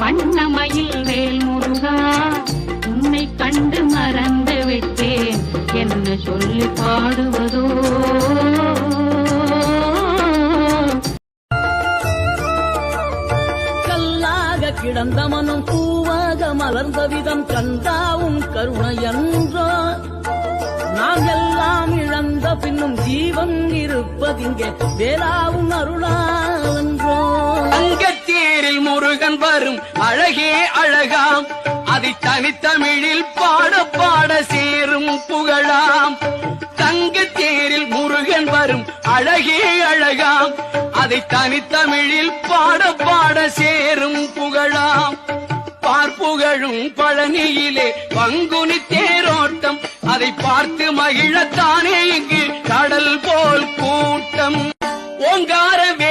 வண்ணமயில் வேல் முருகா உன்னை கண்டு மறந்து விட்டேன். என்ன சொல்லி பாடுவதோ? கல்லாக கிடந்த மனம் பூவாக மலர்ந்த விதம் கந்தாவும் கருணை என்றோ நாங்கெல்லாம் இழந்த பின்னும் ஜீவன் இருப்பதிங்கே வேளாவும் அருளாவென்றோ அங்கத்தேரில் வரும் அழகே அழகாம். அதை தனித்தமிழில் பாட பாட சேரும் புகழாம். தங்க தேரில் முருகன் வரும் அழகே அழகாம். அதை தனித்தமிழில் பாட பாட சேரும் புகழாம். பார்ப்புகழும் பழனியிலே பங்குனி தேரோட்டம். அதை பார்த்து மகிழத்தானே இங்கு கடல் போல் கூட்டம். ஓங்காரவே